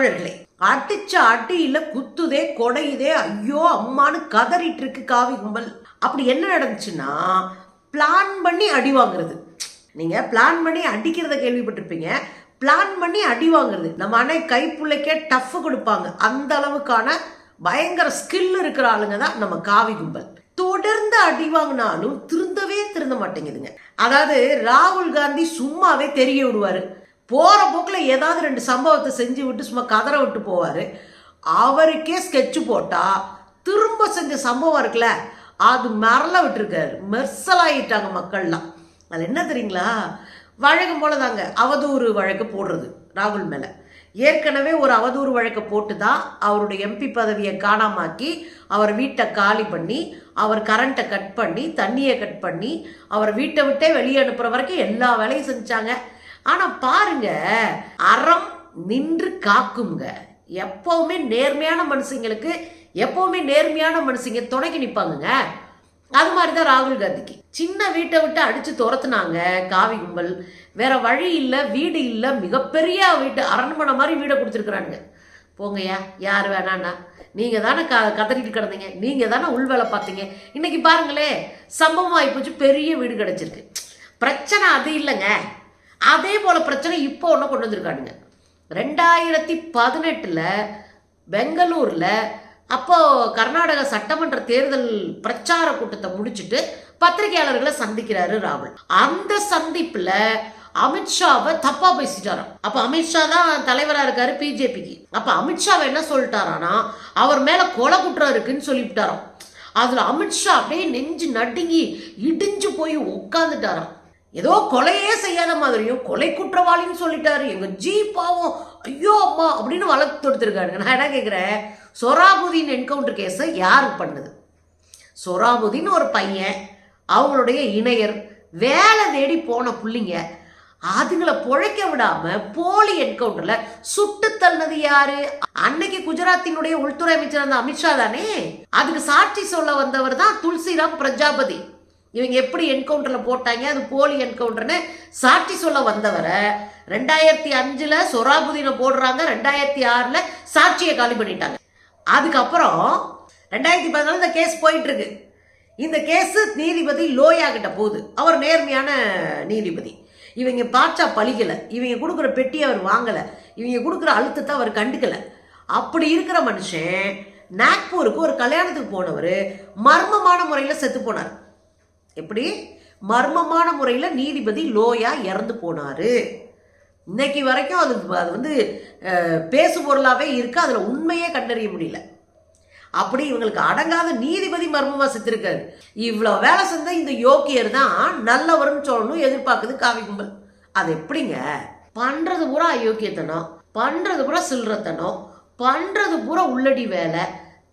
தோழர்களே அடிச்ச அடியில குத்துதே கொடையுதே ஐயோ அம்மான்னு கதறிட்டு இருக்கு காவி கும்பல். அப்படி என்ன நடந்துச்சுன்னா பிளான் பண்ணி அடி வாங்குறது. நீங்க பிளான் பண்ணி அடிக்கிறத கேள்விப்பட்டிருப்பீங்க. பிளான் பண்ணி அடி வாங்குறது. நம்ம அன்னை கைப்புள்ளைக்கே டஃப் கொடுப்பாங்க. அந்த அளவுக்கான பயங்கர ஸ்கில் இருக்கிற ஆளுங்க தான் நம்ம காவி கும்பல். தொடர்ந்து அடி வாங்கினாலும் திருந்தவே திருந்த மாட்டேங்குதுங்க. அதாவது ராகுல் காந்தி சும்மாவே தெரிய விடுவாரு. போகிற போக்கில் ஏதாவது ரெண்டு சம்பவத்தை செஞ்சு விட்டு சும்மா கதற விட்டு போவார். அவருக்கே ஸ்கெட்சு போட்டால் திரும்ப செஞ்ச சம்பவம் இருக்குல்ல அது மரல விட்டுருக்காரு. மெர்சலாகிட்டாங்க மக்கள்லாம். அது என்ன தெரியுங்களா? வழக்கம் போல தாங்க அவதூறு வழக்கு போடுறது ராகுல் மேலே. ஏற்கனவே ஒரு அவதூறு வழக்கை போட்டு தான் அவருடைய எம்பி பதவியை காணாமாக்கி அவர் வீட்டை காலி பண்ணி அவர் கரண்ட்டை கட் பண்ணி தண்ணியை கட் பண்ணி அவர் வீட்டை விட்டே வெளியே அனுப்புகிற வரைக்கும் எல்லா வேலையும் செஞ்சாங்க. ஆனால் பாருங்க அறம் நின்று காக்குங்க. எப்பவுமே நேர்மையான மனுஷங்களுக்கு எப்பவுமே நேர்மையான மனுஷங்க துணைக்கு நிற்பாங்கங்க அது மாதிரி தான் ராகுல் காந்திக்கு. சின்ன வீட்டை விட்டு அடித்து துரத்துனாங்க காவி கும்பல். வேற வழி இல்லை வீடு இல்லை மிகப்பெரிய வீட்டு அரண்மனை மாதிரி வீடை கொடுத்துருக்குறானுங்க. போங்கய்யா யார் வேணாண்ணா நீங்கள் தானே க கதறிட்டு கிடந்தீங்க. நீங்கள் தானே உள் வேலை பார்த்தீங்க. இன்னைக்கு பாருங்களே சம்பவம் ஆகிப்போச்சு பெரிய வீடு கிடச்சிருக்கு. பிரச்சனை அது இல்லைங்க. அதே போல் பிரச்சனை இப்போ ஒன்று கொண்டு வந்திருக்கானுங்க. ரெண்டாயிரத்தி பதினெட்டில் பெங்களூரில் அப்போ கர்நாடக சட்டமன்ற தேர்தல் பிரச்சார கூட்டத்தை முடிச்சுட்டு பத்திரிகையாளர்களை சந்திக்கிறாரு ராகுல். அந்த சந்திப்பில் அமித்ஷாவை தப்பா பேசிட்டாராம். அப்ப அமித்ஷா தான் தலைவரா இருக்காரு பிஜேபிக்கு. அப்ப அமித்ஷாவை என்ன சொல்லிட்டாரானா அவர் மேல கொலை குற்றம் இருக்குன்னு சொல்லிவிட்டாராம். அதுல அமித்ஷா அப்படியே நெஞ்சு நடுங்கி இடிஞ்சு போய் உட்காந்துட்டாராம் ஏதோ கொலையே செய்யாத மாதிரியும் கொலை குற்றவாளின்னு சொல்லிட்டாரு. எங்க ஜி பாவம். ஐயோ அம்மா அப்படின்னு வழக்கு தொடுத்திருக்காருங்க நான் என்ன கேட்குறேன் சொராபுதீன் என்கவுண்டர் கேஸை யார் பண்ணுது? சொராபுதீன் ஒரு பையன் அவங்களுடைய இணையர் வேலை தேடி போன பிள்ளைங்க. அதுங்களை பொழைக்க விடாம போலி என்கவுண்டர்ல சுட்டு தள்ளது யாரு? அன்னைக்கு குஜராத்தினுடைய உள்துறை அமைச்சர் அந்த அமித்ஷா தானே? அதுக்கு சாட்சி சொல்ல வந்தவர் தான் துளசிராம் பிரஜாபதி. இவங்க எப்படி என்கவுண்டரில் போட்டாங்க? அது போலி என்கவுண்டர்னு சாட்சி சொல்ல வந்தவரை ரெண்டாயிரத்தி அஞ்சில் சொராபுதீனை போடுறாங்க ரெண்டாயிரத்தி ஆறில் சாட்சியை காலி பண்ணிட்டாங்க. அதுக்கப்புறம் ரெண்டாயிரத்தி பதினாலு இந்த கேஸ் போயிட்டுருக்கு. இந்த கேஸு நீதிபதி லோயா கிட்ட போகுது. அவர் நேர்மையான நீதிபதி. இவங்க பாட்சா பழிக்கலை. இவங்க கொடுக்குற பெட்டி அவர் வாங்கலை. இவங்க கொடுக்குற அழுத்தத்தை அவர் கண்டுக்கலை. அப்படி இருக்கிற மனுஷன் நாக்பூருக்கு ஒரு கல்யாணத்துக்கு போனவர் மர்மமான முறையில் செத்து போனார். எப்படி? மர்மமான முறையில் நீதிபதி லோயா இறந்து போனார். இன்னைக்கு வரைக்கும் அது அது வந்து பேசு பொருளாகவே இருக்கு. அதில் உண்மையே கண்டறிய முடியல. அப்படி இவங்களுக்கு அடங்காத நீதிபதி மர்மமாக செத்துருக்காரு. இவ்வளோ வேலை செஞ்ச இந்த யோக்கியர் தான் நல்லவர்னு சொல்லணும் எதிர்பார்க்குது காவி கும்பல். அது எப்படிங்க? பண்ணுறது பூரா அயோக்கியத்தனம் பண்ணுறது பூரா சில்லறத்தனம் பண்ணுறது பூரா உள்ளடி வேலை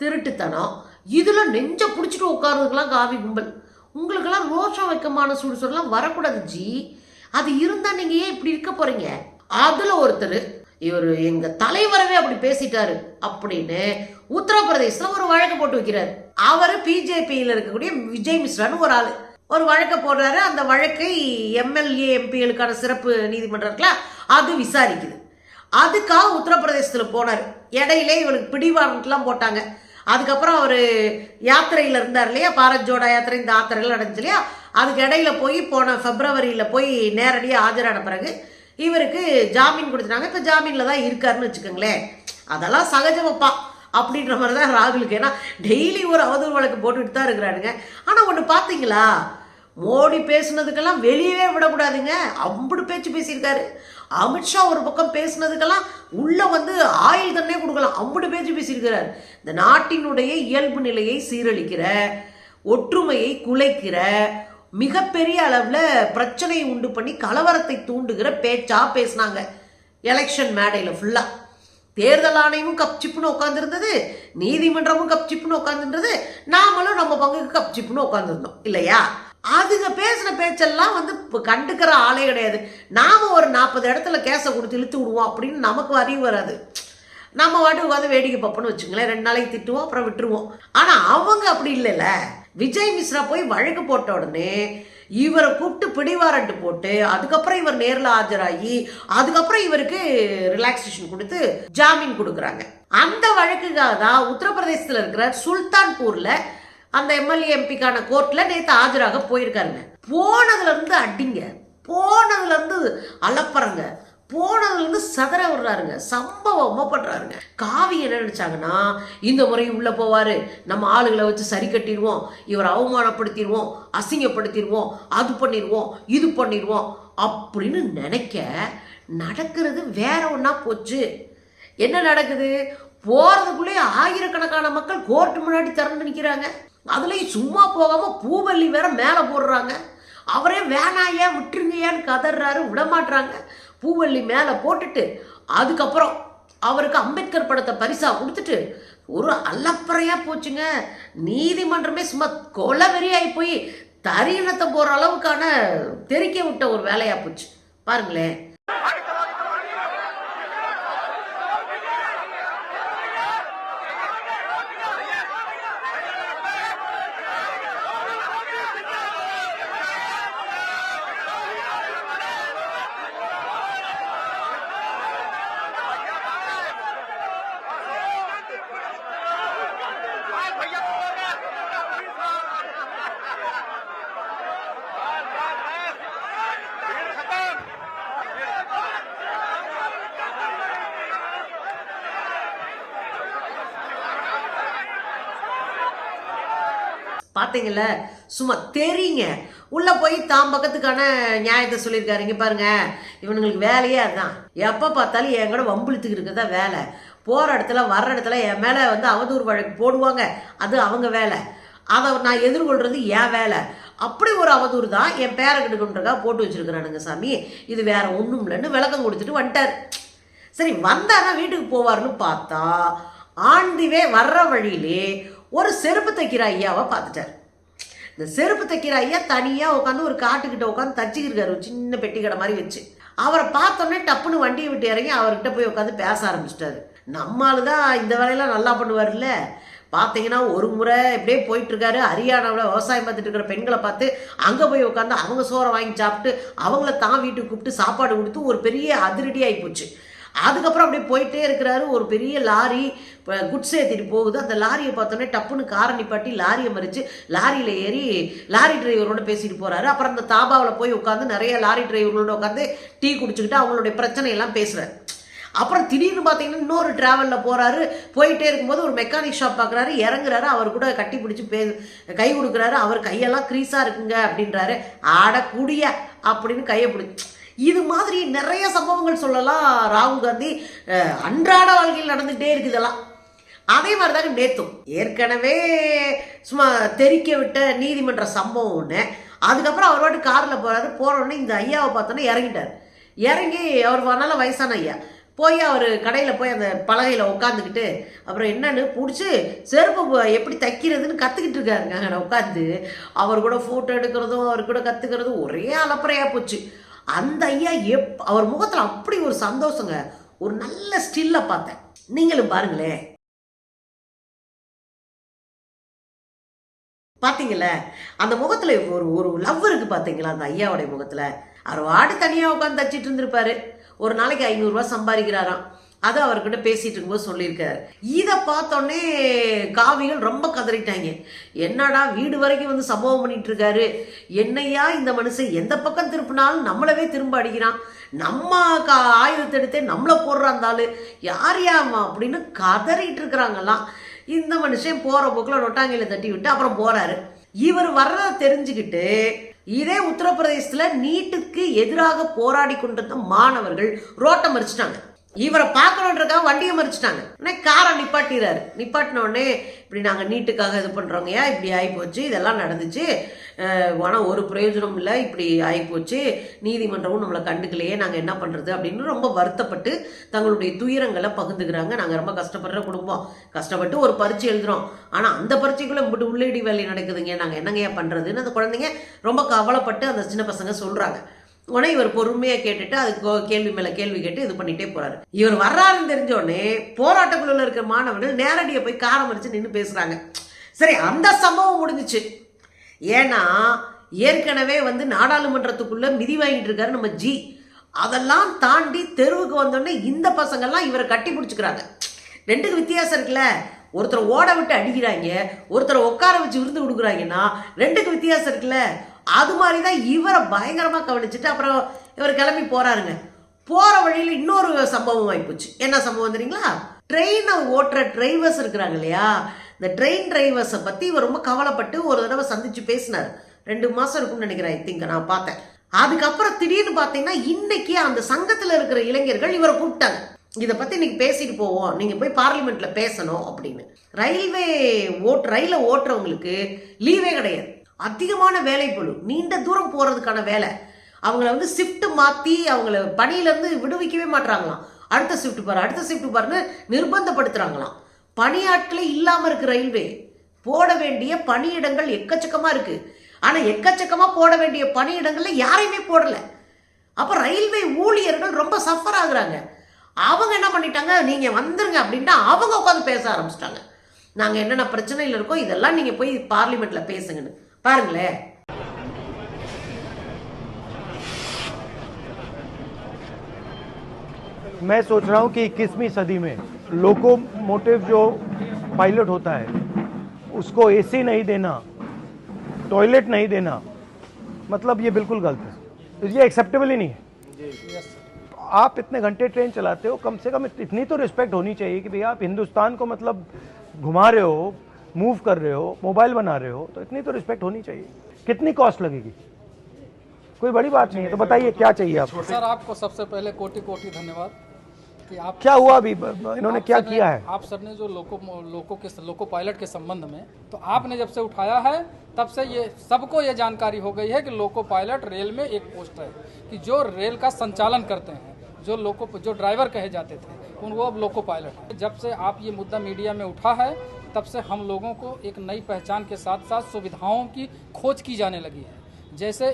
திருட்டுத்தனம். இதில் நெஞ்ச பிடிச்சிட்டு உட்காருறதுக்கெல்லாம் காவி கும்பல். உங்களுக்கெல்லாம் ரோஷம் வைக்கமான சுடுசுடலாம் வரக்கூடாது ஜி. அது இருந்தால் நீங்கள் ஏன் இப்படி இருக்க போகிறீங்க அதில் ஒருத்தர் இவர் எங்கள் தலைவரவே அப்படி பேசிட்டாரு அப்படின்னு உத்தரப்பிரதேசத்தில் ஒரு வழக்கு போட்டு வைக்கிறாரு. அவர் பிஜேபியில் இருக்கக்கூடிய விஜய் மிஸ்ரான்னு ஒரு ஆள். ஒரு வழக்கை போடுறாரு அந்த வழக்கை எம்எல்ஏ எம்பிகளுக்கான சிறப்பு நீதிமன்றம் இருக்குல்ல அது விசாரிக்குது. அதுக்காக உத்தரப்பிரதேசத்தில் போனார். இடையிலே இவருக்கு பிடிவாரண்ட்லாம் போட்டாங்க. அதுக்கப்புறம் அவர் யாத்திரையில் இருந்தார் இல்லையா? பாரத் ஜோடா யாத்திரை இந்த யாத்திரைகள் நடந்துச்சு இல்லையா? அதுக்கு இடையில போய் போன ஃபெப்ரவரியில் போய் நேரடியாக ஆஜரான பிறகு இவருக்கு ஜாமீன் கொடுத்துட்டாங்க. இப்போ ஜாமீனில் தான் இருக்காருன்னு வச்சுக்கோங்களேன். அதெல்லாம் சகஜமப்பா அப்படின்ற மாதிரி தான் ராகுலுக்கு. ஏன்னா டெய்லி ஒரு அவதூறு வழக்கு போட்டுக்கிட்டு தான் இருக்கிறானுங்க. ஆனால் ஒன்று பார்த்தீங்களா மோடி பேசுனதுக்கெல்லாம் வெளியவே விடக்கூடாதுங்க. அம்புடு பேச்சு பேசியிருக்காரு. அமித்ஷா ஒரு பக்கம் பேசுனதுக்கெல்லாம் உள்ளே வந்து ஆயில் தண்ணே கொடுக்கலாம். அம்புடு பேச்சு பேசியிருக்கிறார். இந்த நாட்டினுடைய இயல்பு நிலையை சீரழிக்கிற ஒற்றுமையை குலைக்கிற மிகப்பெரிய அளவில் பிரச்சனையை உண்டு பண்ணி கலவரத்தை தூண்டுகிற பேச்சா பேசினாங்க. எலெக்ஷன் மேடையில் ஃபுல்லாக தேர்தல் ஆணையமும் கப்சிப்புன்னு உட்காந்துருந்தது நீதிமன்றமும் கப்சிப்புன்னு உட்காந்துருந்தது நாமளும் நம்ம பங்குக்கு கப்சிப்புன்னு உட்காந்துருந்தோம் இல்லையா? அதுங்க பேசின பேச்செல்லாம் வந்து இப்போ கண்டுக்கிற ஆளே கிடையாது. நாம் ஒரு நாற்பது இடத்துல கேஸை கொடுத்து இழுத்து விடுவோம் அப்படின்னு நமக்கு அறிவு வராது. நம்ம வாட்டு உட்காந்து வேடிக்கை பார்ப்போம்னு வச்சுங்களேன் ரெண்டு நாளைக்கு திட்டுவோம் அப்புறம் விட்டுருவோம். ஆனால் அவங்க அப்படி இல்லைல்ல. விஜய் மிஸ்ரா போய் வழக்கு போட்ட உடனே இவரை கூப்பிட்டு பிடிவாரண்ட் போட்டு அதுக்கப்புறம் இவர் நேரில் ஆஜராகி அதுக்கப்புறம் இவருக்கு ரிலாக்ஸேஷன் கொடுத்து ஜாமீன் கொடுக்குறாங்க. அந்த வழக்குக்காக தான் உத்தரப்பிரதேசத்தில் இருக்கிற சுல்தான்பூரில் அந்த எம்எல்ஏ எம்பிக்கான கோர்ட்டில் நேற்று ஆஜராக போயிருக்காருங்க. போனதுலேருந்து அடிங்க. போனதுலேருந்து அலப்பறங்க. போனதுலேருந்து சதற விடுறாருங்க. சம்பவமா பண்ணுறாருங்க காவி என்ன நினச்சாங்கன்னா இந்த முறையும் உள்ளே போவார். நம்ம ஆளுகளை வச்சு சரி கட்டிடுவோம். இவரை அவமானப்படுத்திடுவோம். அசிங்கப்படுத்திடுவோம். அது பண்ணிடுவோம். இது பண்ணிடுவோம். அப்படின்னு நினைக்க நடக்கிறது வேற ஒன்றா போச்சு. என்ன நடக்குது? போகிறதுக்குள்ளே ஆயிரக்கணக்கான மக்கள் கோர்ட்டு முன்னாடி திறந்து நிற்கிறாங்க அதுலேயும் சும்மா போகாமல் பூவல்லி வேற மேலே போடுறாங்க. அவரே வேணாயா விட்டுருங்கயான்னு கதறாரு விடமாட்டுறாங்க பூவல்லி மேலே போட்டுட்டு அதுக்கப்புறம் அவருக்கு அம்பேத்கர் படத்தை பரிசாக கொடுத்துட்டு ஒரு அல்லப்பறையாக போச்சுங்க. நீதிமன்றமே சும்மா கொலவெறியாகி போய் தரியணத்தை போகிற அளவுக்கான தெறிக்க விட்ட ஒரு வேலையாக போச்சு. பாருங்களேன். பார்த்தீங்கல்ல சும்மா தெரியுங்க. உள்ளே போய் தாம் பக்கத்துக்கான நியாயத்தை சொல்லியிருக்காரு. இங்கே பாருங்கள் இவனுங்களுக்கு வேலையே அதுதான் எப்போ பார்த்தாலும் என் கூட வம்பிழுத்துக்கு இருக்கிறதா வேலை. போகிற இடத்துல வர்ற இடத்துல என் மேலே வந்து அவதூறு வழக்கு போடுவாங்க. அது அவங்க வேலை. அதை நான் எதிர்கொள்கிறது என் வேலை. அப்படி ஒரு அவதூறு தான் என் பேரை கெடுக்கணுன்றக்கா போட்டு வச்சிருக்கிறானுங்க சாமி. இது வேற ஒன்றும் இல்லைன்னு விளக்கம் கொடுத்துட்டு வந்துட்டார். சரி வந்தாரா வீட்டுக்கு போவார்னு பார்த்தா ஆண்டிவே வர்ற வழியிலே ஒரு செருப்பு தைக்கிற ஐயாவை பார்த்துட்டார். இந்த செருப்பு தைக்கிற ஐயா தனியாக உட்காந்து ஒரு காட்டுக்கிட்ட உட்காந்து தச்சிக்கிருக்காரு ஒரு சின்ன பெட்டி கடை மாதிரி வச்சு. அவரை பார்த்தோன்னே டப்புன்னு வண்டியை விட்டு இறங்கி அவர்கிட்ட போய் உட்காந்து பேச ஆரம்பிச்சிட்டாரு. நம்மால் தான் இந்த வேலையெல்லாம் நல்லா பண்ணுவார்ல பார்த்தீங்கன்னா ஒரு முறை இப்படியே போயிட்டுருக்காரு. ஹரியானாவில் விவசாயம் பார்த்துட்டு இருக்கிற பெண்களை பார்த்து அங்கே போய் உட்காந்து அவங்க சோறை வாங்கி சாப்பிட்டு அவங்கள தான் வீட்டுக்கு கூப்பிட்டு சாப்பாடு கொடுத்து ஒரு பெரிய அதிரடி ஆகி போச்சு. அதுக்கப்புறம் அப்படியே போயிட்டே இருக்கிறாரு. ஒரு பெரிய லாரி குட்ஸ் ஏற்றிட்டு போகுது. அந்த லாரியை பார்த்தோன்னே டப்புன்னு காரை நிப்பாட்டி லாரியை மறித்து லாரியில் ஏறி லாரி டிரைவரோட பேசிட்டு போகிறாரு அப்புறம் அந்த தாபாவில் போய் உட்காந்து நிறைய லாரி டிரைவர்களோட உட்காந்து டீ குடிச்சுக்கிட்டு அவங்களுடைய பிரச்சனையெல்லாம் பேசுகிறார் அப்புறம் திடீர்னு பார்த்தீங்கன்னா இன்னொரு டிராவலில் போகிறாரு போயிட்டே இருக்கும்போது ஒரு மெக்கானிக் ஷாப் பார்க்குறாரு. இறங்குறாரு. அவர் கூட கட்டி பிடிச்சி பே கை கொடுக்குறாரு அவர் கையெல்லாம் க்ரீஸாக இருக்குங்க அப்படின்றாரு. ஆடக்கூடிய அப்படின்னு கையை பிடிச்சி இது மாதிரி நிறைய சம்பவங்கள் சொல்லலாம். ராகுல் காந்தி அன்றாட வாழ்க்கையில் நடந்துகிட்டே இருக்குதெல்லாம் அதே மாதிரி தாங்க நேத்தும் ஏற்கனவே சும்மா தெரிக்க விட்ட நீதிமன்ற சம்பவம் ஒன்று அதுக்கப்புறம் அவர் பாட்டு காரில் போகிறாரு போனோடனே இந்த ஐயாவை பார்த்தோன்னே இறங்கிட்டார். இறங்கி அவர் நல்ல வயசான ஐயா. போய் அவர் கடையில் போய் அந்த பலகையில் உட்காந்துக்கிட்டு அப்புறம் என்னன்னு பிடிச்சி செருப்பு எப்படி தைக்கிறதுன்னு கற்றுக்கிட்டு இருக்காருங்க. அங்கே உட்காந்து அவர் கூட ஃபோட்டோ எடுக்கிறதும் அவர் கூட கற்றுக்கிறதும் ஒரே அலப்பறையாக போச்சு. அந்த ஐயா எப் அவர் முகத்தில் அப்படி ஒரு சந்தோஷங்க. ஒரு நல்ல ஸ்டில்லை பார்த்தேன். நீங்களும் பாருங்களேன். பார்த்தீங்களே அந்த முகத்தில் ஒரு ஒரு லவ் இருக்குது பார்த்தீங்களா அந்த ஐயாவுடைய முகத்தில். அவர் வாடு தனியாக உட்காந்து தச்சிட்டு இருந்திருப்பாரு. ஒரு நாளைக்கு ஐநூறுரூவா சம்பாதிக்கிறாராம். அது அவர்கிட்ட பேசிட்டு இருக்கும்போது சொல்லியிருக்காரு. இதை பார்த்தோன்னே காவிகள் ரொம்ப கதறிட்டாங்க. என்னடா வீடு வரைக்கும் வந்து சம்பவம் பண்ணிட்டு இருக்காரு. என்னையா இந்த மனுஷன் எந்த பக்கம் திருப்பினாலும் நம்மளவே திரும்ப அடிக்கிறான். நம்ம கா ஆயுதத்தை எடுத்தே நம்மளை போடுறான் யார் யாமா அப்படின்னு கதறிட்டு இருக்கிறாங்கலாம் இந்த மனுஷன் போகிற போக்கில் நொட்டாங்கையில தட்டி விட்டு அப்புறம் போறாரு. இவர் வர்றதை தெரிஞ்சுக்கிட்டு இதே உத்தரப்பிரதேசத்தில் நீட்டுக்கு எதிராக போராடி கொண்டிருந்த மாணவர்கள் ரோட்டை மறிச்சிட்டாங்க. இவரை பார்க்கணுன்றக்காக வண்டியை மறிச்சிட்டாங்க. உடனே காரை நிப்பாட்டிறாரு. நிப்பாட்டின உடனே இப்படி நாங்கள் நீட்டுக்காக இது பண்ணுறோங்கய்யா இப்படி ஆகிப்போச்சு இதெல்லாம் நடந்துச்சு. ஆனால் ஒரு பிரயோஜனம் இல்லை இப்படி ஆகிப்போச்சு நீதிமன்றமும் நம்மளை கண்டுக்கலையே நாங்கள் என்ன பண்ணுறது அப்படின்னு ரொம்ப வருத்தப்பட்டு தங்களுடைய துயரங்களை பகிர்ந்துக்கிறாங்க. நாங்கள் ரொம்ப கஷ்டப்படுற குடும்பம். கஷ்டப்பட்டு ஒரு பரீட்சை எழுதுறோம். ஆனால் அந்த பரீட்சைக்குள்ளே இப்படி உள்ளேடி வேலை நடக்குதுங்க. நாங்கள் என்னங்கய்யா பண்ணுறதுன்னு அந்த குழந்தைங்க ரொம்ப கவலைப்பட்டு அந்த சின்ன பசங்க சொல்கிறாங்க உடனே இவர் பொறுமையாக கேட்டுட்டு அதுக்கு கேள்வி மேலே கேள்வி கேட்டு இது பண்ணிட்டே போறாரு. இவர் வர்றாருன்னு தெரிஞ்சோடனே உடனே இருக்கிற மாணவர்கள் நேரடியாக போய் காரம் அடிச்சு நின்று பேசுறாங்க. சரி அந்த சம்பவம் முடிஞ்சுச்சு. ஏன்னா ஏற்கனவே வந்து நாடாளுமன்றத்துக்குள்ள மிதி வாங்கிட்டு இருக்காரு நம்ம ஜி. அதெல்லாம் தாண்டி தெருவுக்கு வந்தோடனே இந்த பசங்கள்லாம் இவரை கட்டி பிடிச்சிக்கிறாங்க. ரெண்டுக்கு வித்தியாசம் இருக்குல்ல. ஒருத்தரை ஓட விட்டு அடிக்கிறாங்க ஒருத்தரை உட்கார வச்சு விருந்து கொடுக்குறாங்கன்னா ரெண்டுக்கு வித்தியாசம் இருக்குல்ல. அது மாதிரி தான் இவரை பயங்கரமாக கவனிச்சுட்டு அப்புறம் இவர் கிளம்பி போகிறாருங்க போகிற வழியில் இன்னொரு சம்பவம் ஆகிப்போச்சு என்ன சம்பவம் தெரியுங்களா? ட்ரெயினை ஓட்டுற டிரைவர்ஸ் இருக்கிறாங்க இல்லையா? இந்த ட்ரெயின் டிரைவர்ஸை பற்றி இவர் ரொம்ப கவலைப்பட்டு ஒரு தடவை சந்திச்சு பேசினார். ரெண்டு மாதம் இருக்கும்னு நினைக்கிறேன் ஐ திங்க் நான் பார்த்தேன். அதுக்கப்புறம் திடீர்னு பார்த்தீங்கன்னா இன்னைக்கு அந்த சங்கத்தில் இருக்கிற இளைஞர்கள் இவரை கூப்பிட்டாங்க. இதை பற்றி இன்னைக்கு பேசிட்டு போவோம். நீங்கள் போய் பார்லிமெண்ட்டில் பேசணும் அப்படின்னு. ரயில்வே ஓட் ரயிலை ஓட்டுறவங்களுக்கு லீவே கிடையாது. அதிகமான வேலை பளு நீண்ட தூரம் போகிறதுக்கான வேலை. அவங்கள வந்து ஷிஃப்ட்டு மாற்றி அவங்கள பணியிலேருந்து விடுவிக்கவே மாட்டுறாங்களாம் அடுத்த ஷிஃப்ட் பாரு அடுத்த ஷிஃப்ட் பாருன்னு நிர்பந்தப்படுத்துகிறாங்களாம் பணியாட்களே இல்லாமல் இருக்குது ரயில்வே போட வேண்டிய பணியிடங்கள் எக்கச்சக்கமாக இருக்குது ஆனால் எக்கச்சக்கமாக போட வேண்டிய பணியிடங்களில் யாரையுமே போடலை. அப்போ ரயில்வே ஊழியர்கள் ரொம்ப சஃபர் ஆகுறாங்க. அவங்க என்ன பண்ணிட்டாங்க? நீங்கள் வந்துருங்க அப்படின்ட்டு அவங்க உட்காந்து பேச ஆரம்பிச்சிட்டாங்க. நாங்கள் என்னென்ன பிரச்சனையில் இருக்கோம் இதெல்லாம் நீங்கள் போய் பார்லிமெண்ட்டில் பேசுங்கன்னு. பாருங்களேன் मैं सोच रहा हूँ कि इक्कीसवीं सदी में लोकोमोटिव जो पायलट होता है उसको एसी नहीं देना टॉयलेट नहीं देना मतलब ये बिल्कुल गलत है ये एक्सेप्टेबल ही नहीं है आप इतने घंटे ट्रेन चलाते हो कम से कम इतनी तो रिस्पेक्ट होनी चाहिए कि भैया आप हिंदुस्तान को मतलब घुमा रहे हो मूव कर रहे हो मोबाइल बना रहे हो तो इतनी तो रिस्पेक्ट होनी चाहिए। कितनी कॉस्ट लगेगी? कोई बड़ी बात नहीं है तो बताइए क्या चाहिए आपको? सर आपको सबसे पहले कोटि कोटि धन्यवाद कि आप क्या हुआ अभी? इन्होंने क्या किया है? आप सर ने जो लोको लोको के लोको पायलट के संबंध में तो आपने जब से उठाया है तब से ये सबको ये जानकारी हो गई है कि लोको पायलट रेल में एक पोस्ट है कि जो रेल का संचालन करते हैं जो लोको जो ड्राइवर कहे जाते थे उन वो अब लोको पायलट जब से आप ये मुद्दा मीडिया में उठा है तब से हम लोगों को एक नई पहचान के साथ साथ सुविधाओं की खोज की जाने लगी है। जैसे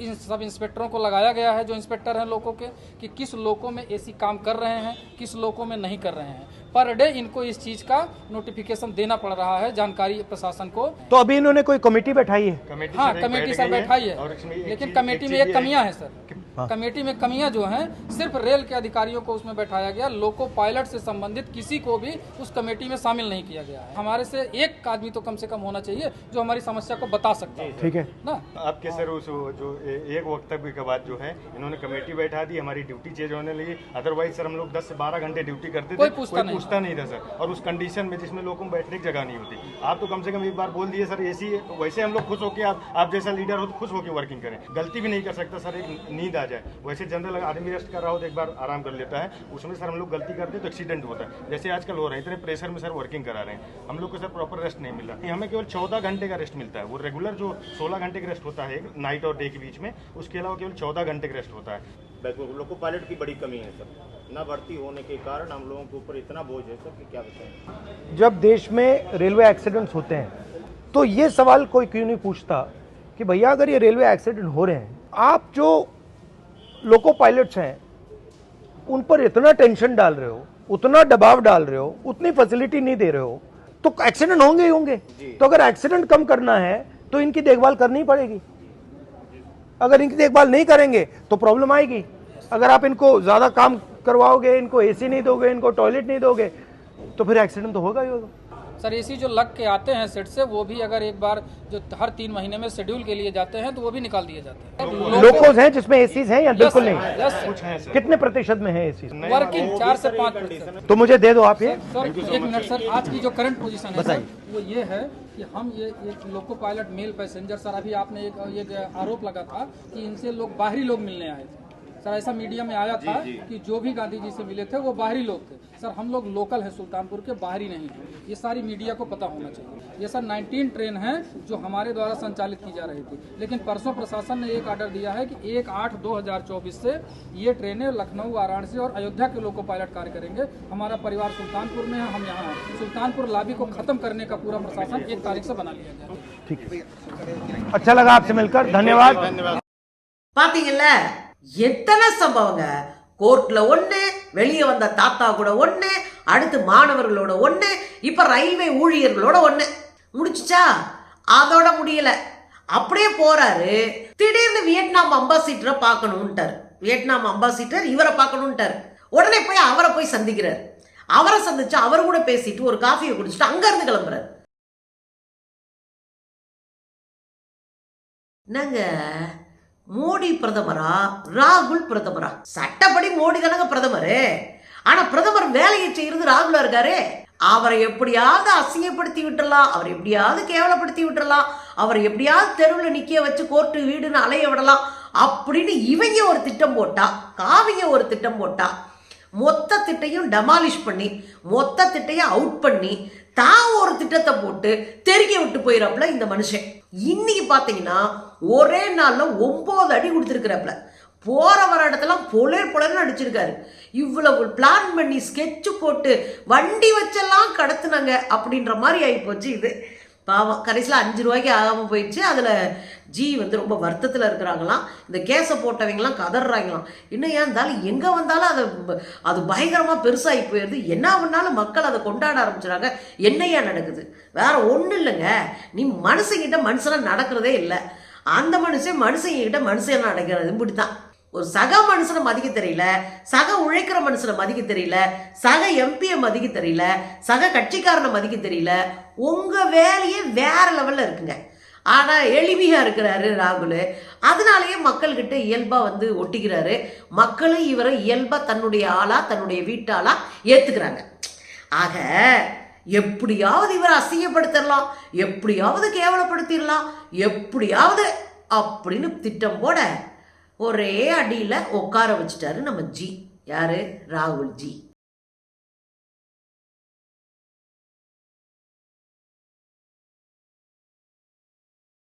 इन सब इंस्पेक्टरों को लगाया गया है जो इंस्पेक्टर हैं लोगों के कि किस लोगों में एसी काम कर रहे हैं किस लोगों में नहीं कर रहे हैं। पर डे इनको इस चीज़ का नोटिफिकेशन देना पड़ रहा है जानकारी प्रशासन को। तो अभी इन्होंने कोई कमेटी बैठाई है? कमेटी हाँ कमेटी सर बैठाई है। लेकिन कमेटी में एक ये है हैं सर। हाँ। कमेटी में कमियाँ जो हैं सिर्फ़ रेल के अधिकारियों को उसमें बैठाया गया लोको पायलट से संबंधित किसी को भी उस कमेटी में शामिल नहीं किया गया है। हमारे से एक आदमी तो कम से कम होना चाहिए जो हमारी समस्या को बता सकता है। ठीक है। ना? आपके सर उस जो ए- एक वक्तव्य के बाद जो है इन्होंने कमेटी बैठा दी हमारी ड्यूटी चेंज होने लगी। अदरवाइज़ सर हम लोग 10 से 12 घंटे ड्यूटी करते थे कोई पूछता नहीं। पूछता नहीं था सर। और उस कंडीशन में जिसमें लोगों को बैठने की जगह नहीं होती। आप तो कम से कम एक बार बोल दिए सर एसी है तो वैसे हम लोग खुश होकर आप आप जैसा लीडर हो तो खुश होकर वर्किंग करें। गलती भी नहीं कर सकता सर एक नींद आ जाए। वैसे जनरल आदमी रेस्ट कर रहा हो तो एक बार आराम कर लेता है। उसमें सर हम लोग गलती करते हैं तो एक्सीडेंट होता है। जैसे आजकल हो रहे हैं इतने प्रेशर में सर वर्किंग करा रहे हैं। हम लोग को सर प्रॉपर रेस्ट नहीं मिल रहा। हमें केवल चौदह घंटे का रेस्ट मिलता है। वो रेगुलर जो सोलह घंटे का रेस्ट होता है नाइट और डे के बीच में उसके अलावा केवल चौदह घंटे का रेस्ट होता है। लोको पायलट की बड़ी कमी है सर न भर्ती होने के कारण हम लोगों के ऊपर इतना बोझ है सर कि क्या बताएँ। जब देश में रेलवे एक्सीडेंट्स होते हैं तो ये सवाल कोई क्यों नहीं पूछता कि भैया अगर ये रेलवे एक्सीडेंट हो रहे हैं आप जो लोको पायलट्स हैं उन पर इतना टेंशन डाल रहे हो उतना दबाव डाल रहे हो उतनी फैसिलिटी नहीं दे रहे हो तो एक्सीडेंट होंगे ही होंगे। तो अगर एक्सीडेंट कम करना है तो इनकी देखभाल करनी पड़ेगी। अगर इनकी देखभाल नहीं करेंगे तो प्रॉब्लम आएगी। अगर आप इनको ज़्यादा काम करवाओगे इनको एसी नहीं दोगे इनको टॉयलेट नहीं दोगे तो फिर एक्सीडेंट तो होगा ही होगा। सर एसी जो लग के आते हैं सेट से वो भी अगर एक बार जो हर तीन महीने में शेड्यूल के लिए जाते हैं तो वो भी निकाल दिए जाते हैं। लोकोज हैं जिसमें एसीज हैं या बिल्कुल नहीं? यस कुछ है सर कितने प्रतिशत में है एसी वर्किंग चार से पाँच प्रतिशत। तो मुझे दे दो आप ये। सर एक मिनट सर आज की जो करंट पोजीशन है वो ये है कि हम ये एक loco pilot mail passenger sir अभी आपने एक एक आरोप लगा था कि इनसे लोग बाहरी लोग मिलने आए थे। सर ऐसा मीडिया में आया था कि जो भी गांधी जी से मिले थे वो बाहरी लोग थे सर हम लोग लोकल हैं सुल्तानपुर के बाहरी नहीं हैं ये सारी मीडिया को पता होना चाहिए ये सर 19 ट्रेन हैं जो हमारे द्वारा संचालित की जा रही थी लेकिन परसों प्रशासन ने एक ऑर्डर दिया है कि एक आठ दो हजार चौबीस से ये ट्रेनें लखनऊ वाराणसी और अयोध्या के लोको पायलट कार्य करेंगे हमारा परिवार सुल्तानपुर में है हम यहाँ हैं सुल्तानपुर लाबी को खत्म करने का पूरा प्रशासन एक तारीख से बना लिया गया ठीक है अच्छा लगा आपसे मिलकर धन्यवाद பாத்தீங்கல்ல எத்தனை சம்பவங்க? கோர்ட்டில் ஒன்று வெளியே வந்த தாத்தா கூட ஒன்று அடுத்து மாணவர்களோட ஒன்று இப்போ ரயில்வே ஊழியர்களோட ஒன்று முடிச்சுச்சா? அதோட முடியல. அப்படியே போறாரு. திடீர்னு வியட்நாம் அம்பாசிடரை பார்க்கணும்ட்டார். வியட்நாம் அம்பாசிடர் இவரை பார்க்கணும்ட்டார். உடனே போய் அவரை போய் சந்திக்கிறார். அவரை சந்திச்சு அவர் கூட பேசிட்டு ஒரு காஃபியை குடிச்சிட்டு அங்க இருந்து கிளம்புறாரு. என்னங்க? மோடி பிரதமரா? ராகுல் பிரதமரா? சட்டப்படி மோடி தானங்க பிரதமர். ஆனா பிரதமர் வேலையை செய்யறது ராகுலா இருக்காரு. அவரை எப்படியாவது அசிங்கப்படுத்தி விட்டுடலாம் அவரை எப்படியாவது கேவலப்படுத்தி விட்டுடலாம் அவரை எப்படியாவது தெருவில் நிக்க வச்சு கோர்ட்டு வீடுன்னு அலைய விடலாம். அப்படின்னு இவங்க ஒரு திட்டம் போட்டா காவிங்க ஒரு திட்டம் போட்டா மொத்த திட்டையும் டெமாலிஷ் பண்ணி மொத்த திட்டையும் அவுட் பண்ணி தான் ஒரு திட்டத்தை போட்டு தெருக்க விட்டு போயிடறாப்புல இந்த மனுஷன். இன்னைக்கு பார்த்தீங்கன்னா ஒரே நாளில் ஒம்பது அடி கொடுத்துருக்குறாப்புல. போகிற வர இடத்தெல்லாம் பொலர் பொலர்னு அடிச்சிருக்காரு. இவ்வளவு பிளான் பண்ணி ஸ்கெட்சு போட்டு வண்டி வச்செல்லாம் கடத்துனாங்க அப்படின்ற மாதிரி ஆகிப்போச்சு இது. பாவம் கடைசியில் அஞ்சு ரூபாய்க்கு ஆகாமல் போயிடுச்சு. அதில் ஜி வந்து ரொம்ப வருத்தத்தில் இருக்கிறாங்களாம். இந்த கேஸை போட்டவங்களாம் கதறாங்களாம் இன்னும் ஏன் இருந்தாலும் எங்கே வந்தாலும் அதை அது பயங்கரமாக பெருசாகி போயிடுது என்ன பண்ணாலும் மக்கள் அதை கொண்டாட ஆரம்பிச்சுறாங்க. என்னையா நடக்குது? வேறு ஒன்றும் இல்லைங்க. நீ மனுஷங்கிட்ட மனுஷனாக நடக்கிறதே இல்லை. அந்த மனுஷன் மனுஷங்கிட்ட மனுஷன் நடக்கிறது இப்படி தான் ஒரு சக மனுஷனை மதிக்க தெரியல சக உழைக்கிற மனுஷனை மதிக்க தெரியல சக எம்பியை மதிக்க தெரியல சக கட்சிக்காரனை மதிக்க தெரியல. உங்கள் வேலையே வேற லெவலில் இருக்குங்க. ஆனால் எளிமையாக இருக்கிறாரு ராகுல். அதனாலேயே மக்கள்கிட்ட இயல்பாக வந்து ஒட்டிக்கிறாரு. மக்களும் இவரை இயல்பாக தன்னுடைய ஆளாக தன்னுடைய வீட்டாளாக ஏற்றுக்கிறாங்க ஆக எப்படியாவது இவரை அசிங்கப்படுத்திடலாம் எப்படியாவது கேவலப்படுத்திடலாம் எப்படியாவது அப்படின்னு திட்டம் போட ஒரே அடியில் உட்கார வச்சுட்டாரு நம்ம ஜி. யாரு? ராகுல் ஜி.